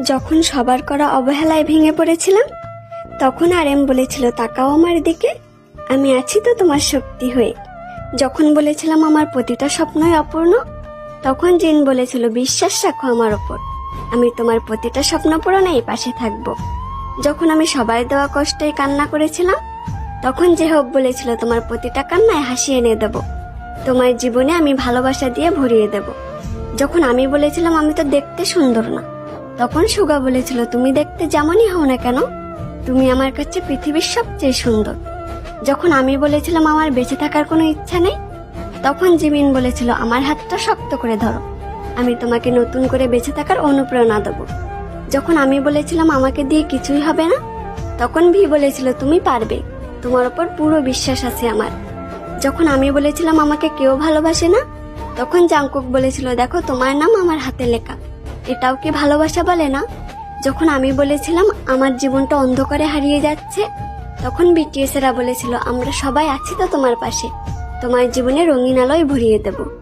যখন সবার করা অবহেলায় ভেঙে পড়েছিলাম, তখন আর এম বলেছিল, তাকাও আমার দিকে, আমি আছি তো তোমার শক্তি হয়ে। যখন বলেছিলাম, আমার প্রতিটা স্বপ্নই অপূর্ণ, তখন জিন বলেছিল, বিশ্বাস রাখো আমার ওপর, আমি তোমার প্রতিটা স্বপ্ন পূরণে এই পাশে থাকব। যখন আমি সবাই দেওয়া কষ্টে কান্না করেছিলাম, তখন যে হোক বলেছিল, তোমার প্রতিটা কান্নায় হাসি এনে দেব, তোমার জীবনে আমি ভালোবাসা দিয়ে ভরিয়ে দেব। যখন আমি বলেছিলাম, আমি তো দেখতে সুন্দর না তখন সুগা বলেছিল, তুমি দেখতে যেমনই হও না কেন, তুমি আমার কাছে পৃথিবীর সবচেয়ে সুন্দর। যখন আমি বলেছিলাম, আমার বেঁচে থাকার কোনো ইচ্ছা নেই, তখন জিমিন বলেছিল, আমার হাতটা শক্ত করে ধরো, আমি তোমাকে নতুন করে বেঁচে থাকার অনুপ্রেরণা দেব। যখন আমি বলেছিলাম, আমাকে দিয়ে কিছুই হবে না, তখন ভি বলেছিল, তুমি পারবে, তোমার ওপর পুরো বিশ্বাস আছে আমার। যখন আমি বলেছিলাম, আমাকে কেউ ভালোবাসে না, তখন জাংকুক বলেছিল, দেখো, তোমার নাম আমার হাতে লেখা। এটাও কি ভালোবাসা বলে না? যখন আমি বলেছিলাম আমার জীবনটা অন্ধকারে হারিয়ে যাচ্ছে, তখন বিটিএসেরা বলেছিল, আমরা সবাই আছি তো তোমার পাশে। তোমার জীবনে রঙিন আলোয় ভরিয়ে দেব।